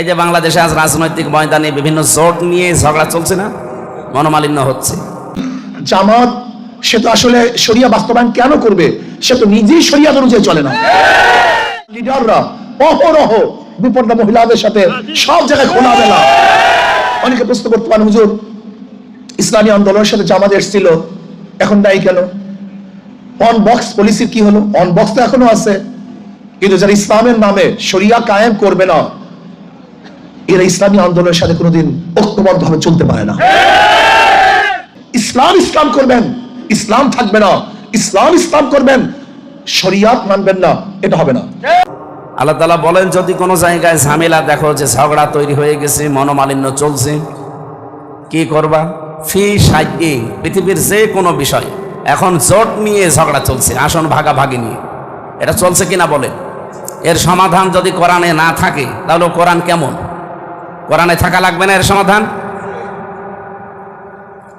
এই যে বাংলাদেশে আজ রাজনৈতিক ময়দানে বিভিন্ন জোট নিয়ে ঝগড়া চলছে না? মনোমালিন্য হচ্ছে। জামাত, সে তো আসলে শরিয়া বাস্তবায়ন কেন করবে? সে তো নিজেই শরিয়া অনুযায়ী চলে না। লিডাররা মহিলাদের সাথে সব জায়গায় খোলামেলা অনেকে প্রশ্ন করতে পারেন, হুজুর, ইসলামী আন্দোলনের সাথে জামাত এসেছিল, এখন নাই কেন? অন বক্স পলিসির কি হলো? অন বক্স তো এখনও আছে। কিন্তু যারা ইসলামের নামে শরিয়া কায়েম করবে না এরা ইসলামী আন্দোলনের সাথে কোনোদিন ঐক্যবদ্ধ ভাবে চলতে পারে না। ইসলাম ইসলাম করবেন, ইসলাম থাকবে না, ইসলাম ইসলাম করবেন, শরিয়াত মানবেন না, এটা হবে না। আল্লাহ তালা বলেন, যদি কোনো জায়গায় ঝামেলা দেখো যে ঝগড়া তৈরি হয়ে গেছে, মনোমালিন্য চলছে, কি করবা? ফি সাইডে পৃথিবীর যে কোনো বিষয়। এখন জোট নিয়ে ঝগড়া চলছে, আসন ভাগাভাগি নিয়ে। এটা চলছে কিনা বলেন? এর সমাধান যদি কোরআনে না থাকে, তাহলে কোরআন কেমন? কোরআনে থাকা লাগবে না এর সমাধান?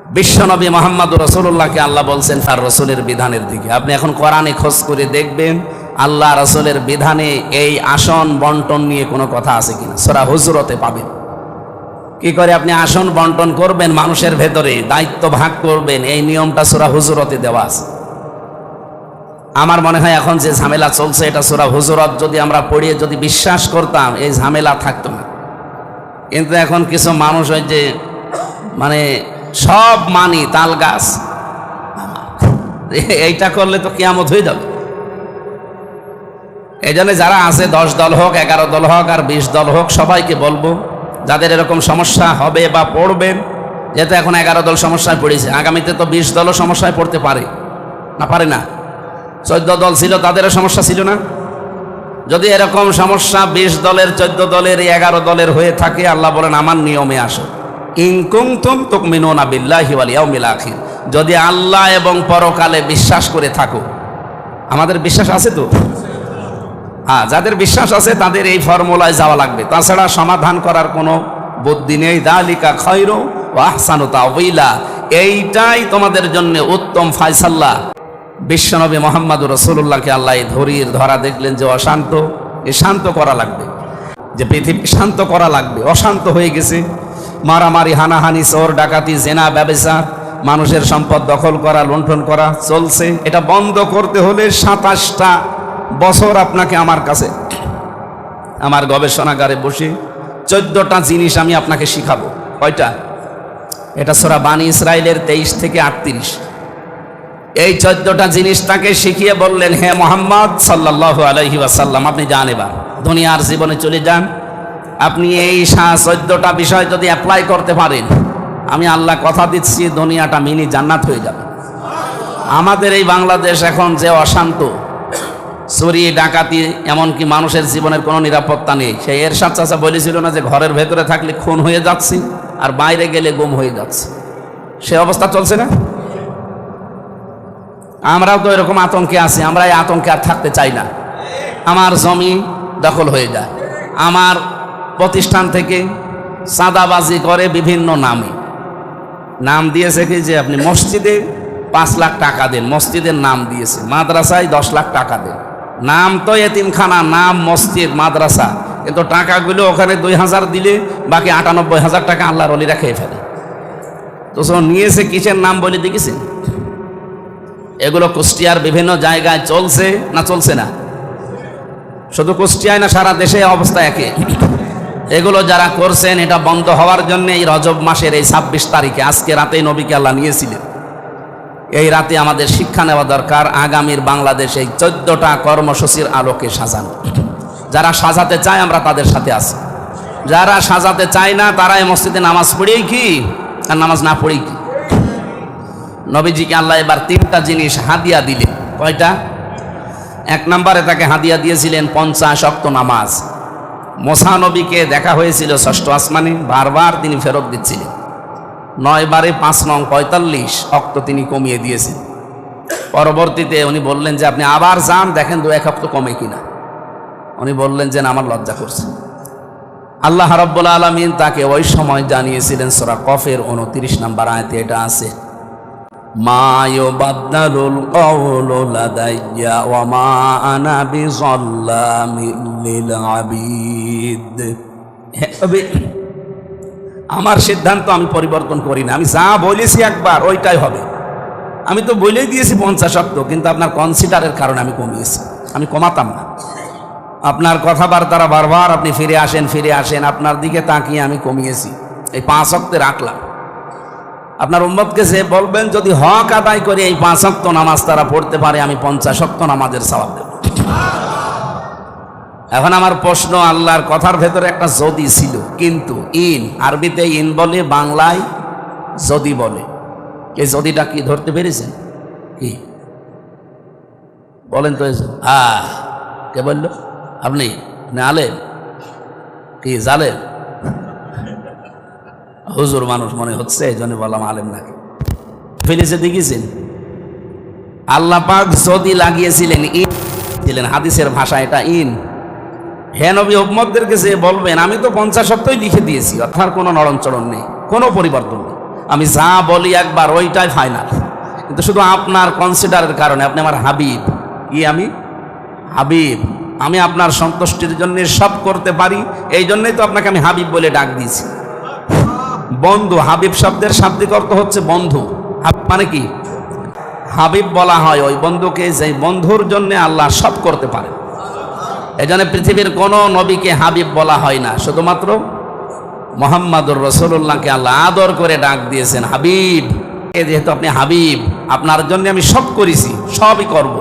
বিশ্বনবী মোহাম্মদ রসুল্লাহকে আল্লাহ বলছেন, তার রসুলের বিধানের দিকে। আপনি এখন কোরআনে খোঁজ করে দেখবেন, আল্লাহ রসুলের বিধানে এই আসন বন্টন নিয়ে কোনো কথা আছে কিনা। সোরা হুজুরতে পাবেন। কি করে আপনি আসন বন্টন করবেন? মানুষের ভেতরে দায়িত্ব ভাগ করবেন। এই নিয়মটা সোরা হুজুরতে দেওয়া আছে। আমার মনে হয় এখন যে ঝামেলা চলছে, এটা সোরা হুজুরত যদি আমরা পড়িয়ে যদি বিশ্বাস করতাম, এই ঝামেলা থাকতো না। কিন্তু এখন কিছু মানুষ হয় যে মানে সব মানি, তাল গাছ। এইটা করলে তো কিয়ামত হয়ে যাবে। এই যারা আছে, দশ দল হোক, এগারো দল হোক, আর বিশ দল হোক, সবাইকে বলব, যাদের এরকম সমস্যা হবে বা পড়বেন যেহেতু এখন এগারো দল সমস্যায় পড়েছে, আগামীতে তো বিশ দলও সমস্যায় পড়তে পারে। না পারে না। চোদ্দ দল ছিল, তাদেরও সমস্যা ছিল না। যদি এরকম সমস্যা বিশ দলের, চোদ্দ দলের, এগারো দলের হয়ে থাকে, আল্লাহ বলেন, আমার নিয়মে আসো। ইনকুম তুম তুক মিনোনা বিল্লাহি আখির। যদি আল্লাহ এবং পরকালে বিশ্বাস করে থাকো। আমাদের বিশ্বাস আছে তো? হ্যাঁ যাদের বিশ্বাস আছে, তাদের এই ফর্মুলায় যাওয়া লাগবে। তাছাড়া সমাধান করার কোনো বুদ্ধি নেই। দালিকা খৈর ও আহসানু তাওয়িলা এইটাই তোমাদের জন্য উত্তম ফায়সাল্লাহ বিশ্বনবী মোহাম্মদ রসুল্লাহকে আল্লাহ ধরির ধরা দেখলেন যে অশান্ত, এ শান্ত করা লাগবে। যে পৃথিবী শান্ত করা লাগবে, অশান্ত হয়ে গেছে। মারামারি, হানাহানি, চোর, ডাকাতি, জেনা, ব্যবসা, মানুষের সম্পদ দখল করা, লুণ্ঠন করা চলছে। এটা বন্ধ করতে হলে সাতাশটা বছর আপনাকে আমার কাছে, আমার গবেষণাগারে বসে চোদ্দটা জিনিস আমি আপনাকে শিখাবো। কয়টা? এটা সোরা বানী ইসরায়েলের তেইশ থেকে আটত্রিশ। এই চোদ্দটা জিনিস তাকে শিখিয়ে বললেন, হে মোহাম্মদ সাল্লাহ আলহি ওয়াসাল্লাম, আপনি যান এবার। দুনিয়ার জীবনে চলে যান। আপনি এই চোদ্দটা বিষয় যদি অ্যাপ্লাই করতে পারেন, আমি আল্লাহ কথা দিচ্ছি, দুনিয়াটা মিনি জান্নাত হয়ে যাবে। আমাদের এই বাংলাদেশ এখন যে অশান্ত, চুরি, ডাকাতি, এমনকি মানুষের জীবনের কোনো নিরাপত্তা নেই। সেই এরশাদ চাচা বলেছিল না যে, ঘরের ভেতরে থাকলে খুন হয়ে যাচ্ছি আর বাইরে গেলে গুম হয়ে যাচ্ছে। সে অবস্থা চলছে না? আমরাও তো এরকম আতঙ্কে আছি আমরা এই আতঙ্কে আর থাকতে চাই না। আমার জমি দখল হয়ে যায়। আমার প্রতিষ্ঠান থেকে চাঁদাবাজি করে বিভিন্ন নামে। নাম দিয়েছে কি যে আপনি মসজিদে পাঁচ লাখ টাকা দেন, মসজিদের নাম দিয়েছে, মাদ্রাসায় দশ লাখ টাকা দেন। নাম তো এতিমখানা, নাম মসজিদ, মাদ্রাসা। কিন্তু টাকাগুলো ওখানে দুই হাজার দিলে বাকি আটানব্বই হাজার টাকা আল্লাহর অলিরা খেয়ে ফেলে। তো নিয়েছে, কিসের নাম বলে দেখেছেন? এগুলো কুষ্টিয়ার বিভিন্ন জায়গায় চলছে না চলছে না? শুধু কুষ্টিয়ায় না সারা দেশে অবস্থা একে এগুলো যারা করছেন, এটা বন্ধ হওয়ার জন্য এই রজব মাসের এই ছাব্বিশ তারিখে, আজকে রাতেই নবীকে আল্লাহ নিয়েছিলেন। এই রাতে আমাদের শিক্ষা নেওয়া দরকার, আগামীর বাংলাদেশে এই চোদ্দটা কর্মসূচির আলোকে সাজানো। যারা সাজাতে চায়, আমরা তাদের সাথে আছি। যারা সাজাতে চায় না তারা এই মসজিদে নামাজ পড়েই কি আর নামাজ না পড়েই কি? নবীজিকে আল্লাহ এবার তিনটা জিনিস হাদিয়া দিলেন। কয়টা? এক নম্বরে তাকে হাদিয়া দিয়েছিলেন পঞ্চাশ অক্ত নামাজ। মোসা নবীকে দেখা হয়েছিল ষষ্ঠ আসমানে, বারবার তিনি ফেরত দিচ্ছিলেন। নয় বারে পাঁচ নং পঁয়তাল্লিশ অক্ত তিনি কমিয়ে দিয়েছেন। পরবর্তীতে উনি বললেন যে, আপনি আবার যান, দেখেন দু এক অক্ত কমে কিনা। উনি বললেন যে আমার লজ্জা করছে। আল্লাহ রব্বুল আলমিন তাকে ওই সময় জানিয়েছিলেন সোরা কফের উনত্রিশ নাম্বার আয়তে এটা আছে। হ্যাঁ, আমার সিদ্ধান্ত আমি পরিবর্তন করি না। আমি যা বলেছি একবার ওইটাই হবে। আমি তো বলেই দিয়েছি পঞ্চাশ শক্ত কিন্তু আপনার কনসিডারের কারণে আমি কমিয়েছি। আমি কমাতাম না। আপনার কথাবার্তারা বারবার আপনি ফিরে আসেন ফিরে আসেন আপনার দিকে তাকিয়ে আমি কমিয়েছি। এই পাঁচ অক্তে রাখলাম। আপনার উম্মতকে সে বলবেন, যদি হক আদায় করে এই পাঁচ অক্ত নামাজ তারা পড়তে পারে, আমি পঞ্চাশ অক্ত নামাজের সবাব দেব। এখন আমার প্রশ্ন, আল্লাহর কথার ভেতরে একটা যদি ছিল, কিন্তু ইন, আরবিতে ইন বলে, বাংলায় যদি বলে। এই যদিটা কি ধরতে পেরেছেন? কি? বলেন তো হ্যাঁ কে বলল? আপনি? আপনি আলেন কি জালেন হুজুর মানুষ মনে হচ্ছে, এই জন্য বললাম আলেম নাকি? ফিলিসে দেখেছেন আল্লাহ পাক যদি লাগিয়েছিলেন, ইন ছিলেন হাদিসের ভাষা এটা ইন। হে নবী, উম্মতদেরকে যে বলবেন, আমি তো পঞ্চাশ সপ্তাহে লিখে দিয়েছি, অর্থাৎ কোনো নড়নচড়ন নেই, কোনো পরিবর্তন নেই। আমি যা বলি একবার, ওইটাই ফাইনাল কিন্তু শুধু আপনার কনসিডারের কারণে, আপনি আমার হাবিব। কি আমি? হাবিব। আমি আপনার সন্তুষ্টির জন্য সব করতে পারি, এই জন্যই তো আপনাকে আমি হাবিব বলে ডাক দিয়েছি। বন্ধু, হাবিব শব্দের শাব্দিক অর্থ হচ্ছে বন্ধু। মানে কি? হাবিব বলা হয় ওই বন্ধুকে যে বন্ধুর জন্য আল্লাহ সব করতে পারে এই জন্য পৃথিবীর কোনো নবীকে হাবিব বলা হয় না। শুধুমাত্র মোহাম্মদুর রসুল্লাহকে আল্লাহ আদর করে ডাক দিয়েছেন, হাবিব। এ যেহেতু আপনি হাবিব, আপনার জন্য আমি সব করেছি, সবই করব।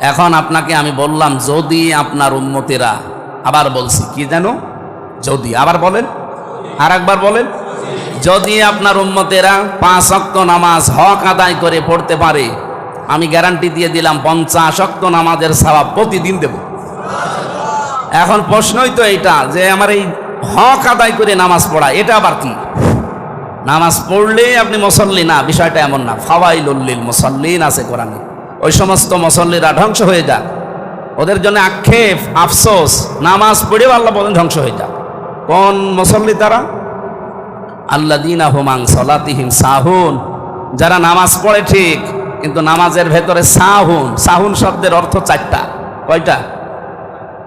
এখন আপনাকে আমি বললাম, যদি আপনার উন্মতেরা আবার বলছি, কি যেন? যদি, আবার বলেন। আর একবার বলেন, যদি আপনার উম্মতেরা পাঁচ অক্ত নামাজ হক আদায় করে পড়তে পারে, আমি গ্যারান্টি দিয়ে দিলাম পঞ্চাশ অক্ত নামাজের স্বভাব প্রতিদিন দেব। এখন প্রশ্নই তো এইটা যে আমার এই হক আদায় করে নামাজ পড়া, এটা আবার কি? নামাজ পড়লে আপনি মুসল্লি? না, বিষয়টা এমন না। ফাওয়াইলুল্লিল মুসল্লিন আছে কোরআনে। ওই সমস্ত মুসল্লিরা ধ্বংস হয়ে যাক। ওদের জন্য আক্ষেপ, আফসোস, নামাজ পড়েও আল্লাহ বলেন ধ্বংস হয়ে যাক। কোন মুসল্লি তারা আল্লাদিনা হুমাং সলাতিহিম সাহুন। যারা নামাজ পড়ে ঠিক, কিন্তু নামাজের ভেতরে সাহুন। সাহুন শব্দের অর্থ চারটা। কয়টা?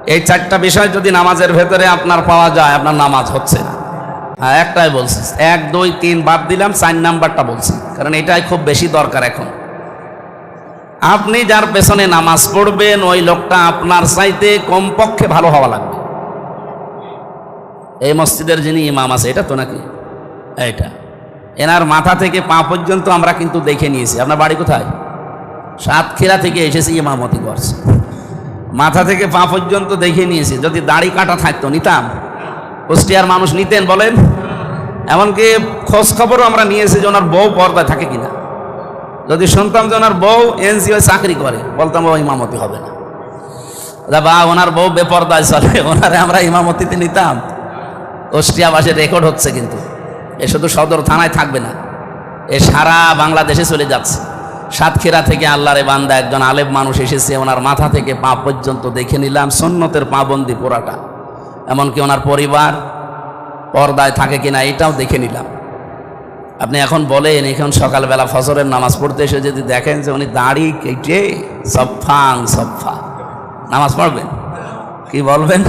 এই চারটা বিষয় যদি নামাজের ভেতরে আপনার পাওয়া যায়, আপনার নামাজ হচ্ছে না। হ্যাঁ একটাই বলছি। এক, দুই, তিন বাদ দিলাম, চার নাম্বারটা বলছি। কারণ এটাই খুব বেশি দরকার এখন। আপনি যার পেছনে নামাজ পড়বেন, ওই লোকটা আপনার চাইতে কমপক্ষে ভালো হওয়া লাগবে। এই মসজিদের যিনি ইমাম আছে, এটা তো নাকি? এটা এনার মাথা থেকে পা পর্যন্ত আমরা কিন্তু দেখে নিয়েছি। আপনার বাড়ি কোথায়? সাতক্ষীরা থেকে এসেছি ইমামতি করছে। মাথা থেকে পা পর্যন্ত দেখে নিয়েছি। যদি দাড়ি কাটা থাকতো, নিতাম। কুষ্টিয়ার মানুষ নিতেন, বলেন। এমনকি খোঁজ খবরও আমরা নিয়েছি যে ওনার বউ পর্দায় থাকে কিনা। যদি শুনতাম যে ওনার বউ এনজিও চাকরি করে, বলতাম, ও, ইমামতি হবে না। বা, ওনার বউ বেপর্দায় চলে। ওনারে আমরা ইমামতিতে নিতাম। কুষ্টিয়াবাসে রেকর্ড হচ্ছে কিন্তু। এ শুধু সদর থানায় থাকবে না, এ সারা বাংলাদেশে চলে যাচ্ছে। সাতক্ষীরা থেকে আল্লাহরে বান্দা একজন আলেব মানুষ এসেছে, ওনার মাথা থেকে পা পর্যন্ত দেখে নিলাম সন্ন্যতের পাবন্দি পোড়াটা। এমনকি ওনার পরিবার পর্দায় থাকে কিনা এটাও দেখে নিলাম। আপনি এখন বলেন, এখন সকালবেলা ফজরের নামাজ পড়তে এসে যদি দেখেন যে উনি দাড়ি কেটে সফাং সফা নামাজ পড়বেন? কি বলবেন?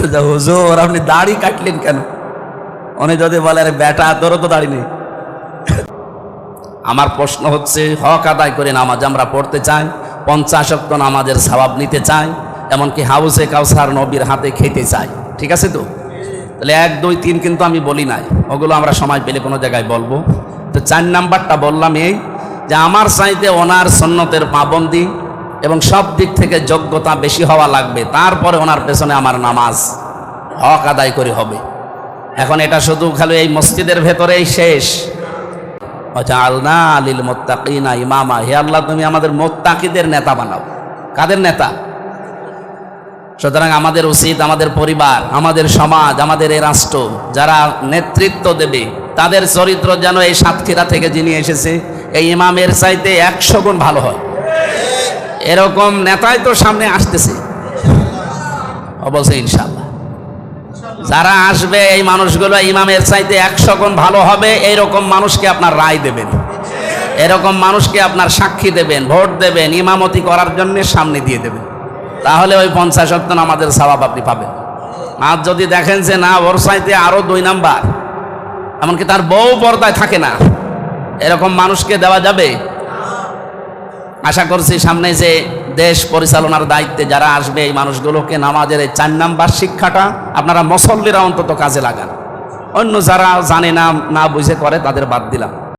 হুজুর, আপনি দাড়ি কাটলেন কেন? উনি যদি বলে, আরে বেটা, তোরও তো দাড়ি নেই। আমার প্রশ্ন হচ্ছে, হক আদায় করে নামাজ আমরা পড়তে চাই, পঞ্চাশ অক্ত নামাজের স্বভাব নিতে চাই, এমনকি হাউসে কাউসার নবীর হাতে খেতে চাই। ঠিক আছে তো? তাহলে এক, দুই, তিন কিন্তু আমি বলি নাই। ওগুলো আমরা সময় পেলে কোনো জায়গায় বলব। তো চার নাম্বারটা বললাম এই যে, আমার চাইতে ওনার সন্ন্যতের পাবন্দি এবং সব দিক থেকে যোগ্যতা বেশি হওয়া লাগবে। তারপরে ওনার পেছনে আমার নামাজ হক আদায় করে হবে। এখন এটা শুধু খালি এই মসজিদের ভেতরেই শেষ। আলনা আলিল মোত্তাকিনা ইমামা। হে আল্লাহ, তুমি আমাদের মোত্তাকিদের নেতা বানাও। কাদের নেতা? সুতরাং আমাদের উচিত, আমাদের পরিবার, আমাদের সমাজ, আমাদের এই রাষ্ট্র, যারা নেতৃত্ব দেবে, তাদের চরিত্র যেন এই সাতক্ষীরা থেকে যিনি এসেছে, এই ইমামের চাইতে একশো গুণ ভালো হয়। এরকম নেতাই তো সামনে আসতেছে। অবশ্যই ইনশাল্লাহ যারা আসবে, এই মানুষগুলো ইমামের চাইতে একশো গুণ ভালো হবে, এইরকম মানুষকে আপনার রায় দেবেন। এরকম মানুষকে আপনার সাক্ষী দেবেন, ভোট দেবেন, ইমামতি করার জন্য সামনে দিয়ে দেবেন। তাহলে ওই পঞ্চাশ অক্ট আমাদের স্বভাব আপনি পাবেন। আর যদি দেখেন যে না, ওর সাইতে আরও দুই নাম্বার, এমনকি তার বউ পর্দায় থাকে না, এরকম মানুষকে দেওয়া যাবে আশা করছি সামনে যে দেশ পরিচালনার দায়িত্বে যারা আসবে এই মানুষগুলোকে নামাজের এই চার নাম্বার শিক্ষাটা আপনারা মুসল্লিরা অন্তত কাজে লাগান। অন্য যারা জানে না না বুঝে করে তাদের বাদ দিলাম।